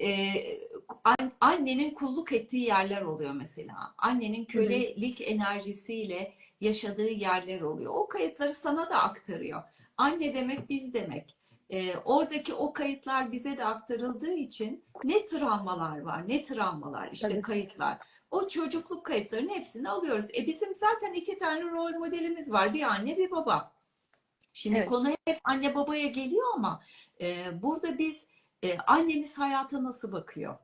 e, an- annenin kulluk ettiği yerler oluyor mesela. Annenin kölelik enerjisiyle yaşadığı yerler oluyor. O kayıtları sana da aktarıyor. Anne demek biz demek. E, oradaki o kayıtlar bize de aktarıldığı için ne travmalar var, ne travmalar işte Tabii. kayıtlar. O çocukluk kayıtlarının hepsini alıyoruz. E bizim zaten iki tane rol modelimiz var. Bir anne, bir baba. Şimdi Evet. konu hep anne babaya geliyor ama e, burada biz e, annemiz hayata nasıl bakıyor?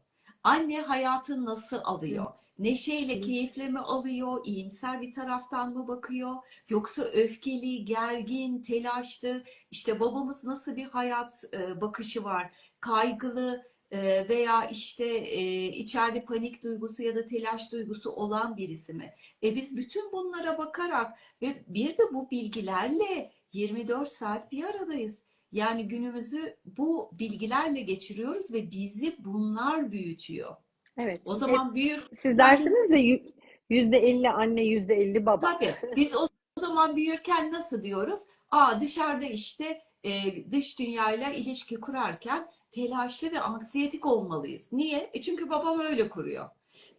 Anne hayatı nasıl alıyor? Neşeyle, keyifle mi alıyor? İyimser bir taraftan mı bakıyor? Yoksa öfkeli, gergin, telaşlı? İşte babamız nasıl bir hayat e, bakışı var? Kaygılı e, veya işte e, içeride panik duygusu ya da telaş duygusu olan birisi mi? E biz bütün bunlara bakarak ve bir de bu bilgilerle 24 saat bir aradayız. Yani günümüzü bu bilgilerle geçiriyoruz ve bizi bunlar büyütüyor. Evet. O zaman büyür Siz dersiniz de yü- yüzde elli anne, yüzde elli baba. Tabii. Biz o o zaman büyürken nasıl diyoruz? Aa dışarıda işte e, dış dünyayla ilişki kurarken telaşlı ve anksiyetik olmalıyız. Niye? E çünkü babam öyle kuruyor.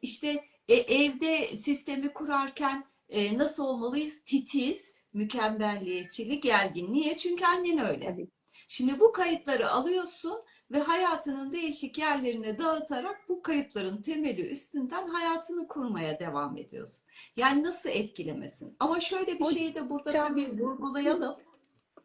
İşte e, evde sistemi kurarken e, nasıl olmalıyız? Titiz, mükemmelliyetçilik, gergin. Niye? Çünkü annen öyle. Tabii. Şimdi bu kayıtları alıyorsun ve hayatının değişik yerlerine dağıtarak bu kayıtların temeli üstünden hayatını kurmaya devam ediyorsun. Yani nasıl etkilemesin? Ama şöyle bir şeyi de burada tabii vurgulayalım.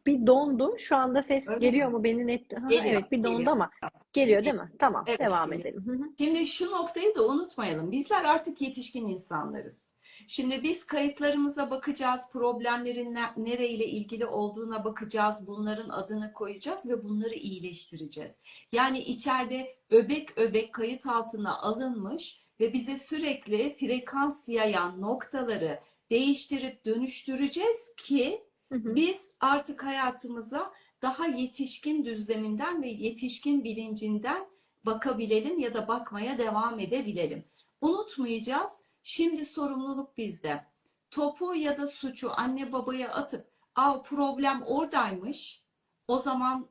Bir dondu. Şu anda ses Öyle geliyor mi? mu? Beni net... Ha, Geliyor, evet bir dondu geliyor. ama geliyor değil mi? Tamam. Evet, Devam geliyor. edelim. Hı hı. Şimdi şu noktayı da unutmayalım. Bizler artık yetişkin insanlarız. Şimdi biz kayıtlarımıza bakacağız, problemlerin ne- nereyle ilgili olduğuna bakacağız, bunların adını koyacağız ve bunları iyileştireceğiz. Yani içeride öbek öbek kayıt altına alınmış ve bize sürekli frekans yayan noktaları değiştirip dönüştüreceğiz ki Hı hı. biz artık hayatımıza daha yetişkin düzleminden ve yetişkin bilincinden bakabilelim ya da bakmaya devam edebilelim. Unutmayacağız. Şimdi sorumluluk bizde. Topu ya da suçu anne babaya atıp, "Aa problem oradaymış. O zaman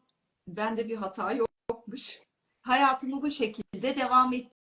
bende bir hata yokmuş. Hayatımı bu şekilde devam